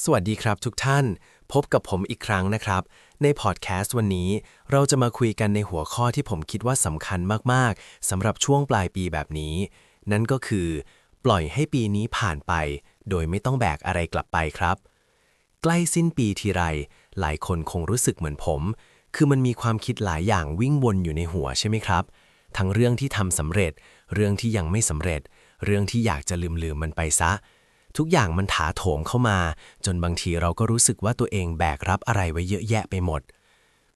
สวัสดีครับทุกท่าน พบกับผมอีกครั้งนะครับ ในพอดแคสต์วันนี้ เราจะมาคุยกันในหัวข้อที่ผมคิดว่าสำคัญมากๆสำหรับช่วงปลายปีแบบนี้ นั่นก็คือ ปล่อยให้ปีนี้ผ่านไป โดยไม่ต้องแบกอะไรกลับไปครับ ใกล้สิ้นปีทีไร หลายคนคงรู้สึกเหมือนผม คือมันมีความคิดหลายอย่างวิ่งวนอยู่ในหัวใช่ไหมครับ ทั้งเรื่องที่ทำสำเร็จ เรื่องที่ยังไม่สำเร็จ เรื่องที่อยากจะลืมลืมๆมันไปซะ ทุกอย่างมันถาโถมเข้ามา จนบางทีเราก็รู้สึกว่าตัวเองแบกรับอะไรไว้เยอะแยะไปหมด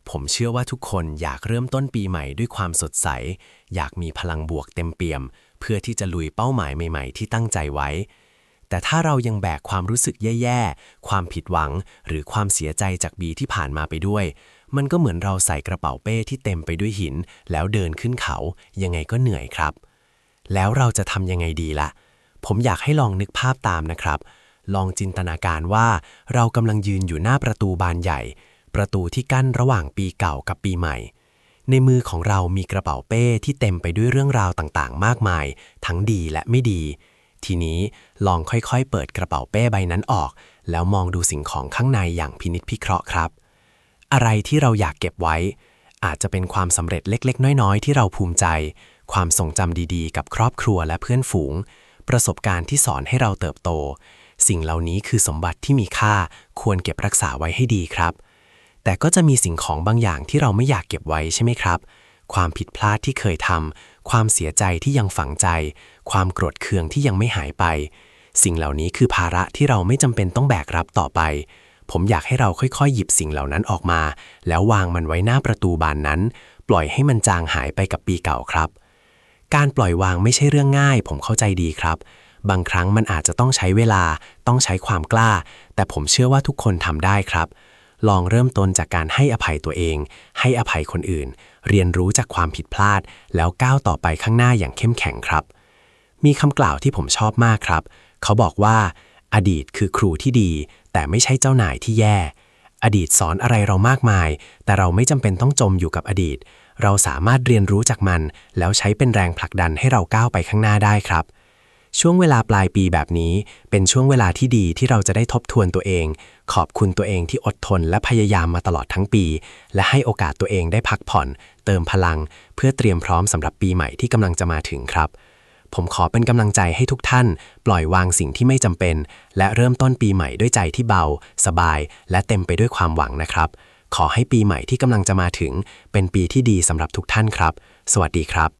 ผมเชื่อว่าทุกคนอยากเริ่มต้นปีใหม่ด้วยความสดใส อยากมีพลังบวกเต็มเปี่ยม เพื่อที่จะลุยเป้าหมายใหม่ ๆ ที่ตั้งใจไว้ แต่ถ้าเรายังแบกความรู้สึกแย่ๆ ความผิดหวัง หรือความเสียใจจากบีที่ผ่านมาไปด้วย มันก็เหมือนเราใส่กระเป๋าเป้ที่เต็มไปด้วยหิน แล้วเดินขึ้นเขา ยังไงก็เหนื่อยครับ แล้วเราจะทำยังไงดีล่ะ ผมอยากให้ลองนึกภาพตามนะครับ ลองจินตนาการว่าเรากำลังยืนอยู่หน้าประตูบานใหญ่ ประตูที่กั้นระหว่างปีเก่ากับปีใหม่ ในมือของเรามีกระเป๋าเป้ที่เต็มไปด้วยเรื่องราวต่างๆ มากมาย ทั้งดีและไม่ดี ทีนี้ลองค่อยๆ เปิดกระเป๋าเป้ใบนั้นออก แล้วมองดูสิ่งของข้างในอย่างพินิจพิเคราะห์ครับ อะไรที่เราอยากเก็บไว้ อาจจะเป็นความสำเร็จเล็ก ๆ น้อยๆ ที่เราภูมิใจ ความทรงจำดีๆ กับครอบครัวและเพื่อนฝูง ประสบการณ์ที่สอนให้เราเติบโต สิ่งเหล่านี้คือสมบัติที่มีค่าควรเก็บรักษาไว้ให้ดีครับ แต่ก็จะมีสิ่งของบางอย่างที่เราไม่อยากเก็บไว้ใช่ไหมครับ ความผิดพลาดที่เคยทำความเสียใจที่ยังฝังใจ ความโกรธเคืองที่ยังไม่หายไป สิ่งเหล่านี้คือภาระที่เราไม่จำเป็นต้องแบกรับต่อไปผมอยากให้เราค่อยๆ หยิบสิ่งเหล่านั้นออกมา แล้ววางมันไว้หน้าประตูบานนั้น ปล่อยให้มันจางหายไปกับปีเก่าครับ การปล่อยวางไม่ใช่เรื่องง่าย ผมเข้าใจดีครับ บางครั้งมันอาจจะต้องใช้เวลา ต้องใช้ความกล้า แต่ผมเชื่อว่าทุกคนทำได้ครับ ลองเริ่มต้นจากการให้อภัยตัวเอง ให้อภัยคนอื่น เรียนรู้จากความผิดพลาด แล้วก้าวต่อไปข้างหน้าอย่างเข้มแข็งครับ มีคำกล่าวที่ผมชอบมากครับ เขาบอกว่า อดีตคือครูที่ดี แต่ไม่ใช่เจ้านายที่แย่ อดีตสอนอะไรเรามากมาย แต่เราไม่จำเป็นต้องจมอยู่กับอดีต เราสามารถเรียนรู้จากมัน แล้วใช้เป็นแรงผลักดันให้เราก้าวไปข้างหน้าได้ครับ ช่วงเวลาปลายปีแบบนี้ เป็นช่วงเวลาที่ดีที่เราจะได้ทบทวนตัวเอง ขอบคุณตัวเองที่อดทนและพยายามมาตลอดทั้งปี และให้โอกาสตัวเองได้พักผ่อน เติมพลัง เพื่อเตรียมพร้อมสำหรับปีใหม่ที่กำลังจะมาถึงครับ ผมขอเป็นกำลังใจให้ทุกท่าน ปล่อยวางสิ่งที่ไม่จำเป็น และเริ่มต้นปีใหม่ด้วยใจที่เบา สบาย และเต็มไปด้วยความหวังนะครับ ขอให้ปีใหม่ที่กำลังจะมาถึง เป็นปีที่ดีสำหรับทุกท่านครับ สวัสดีครับ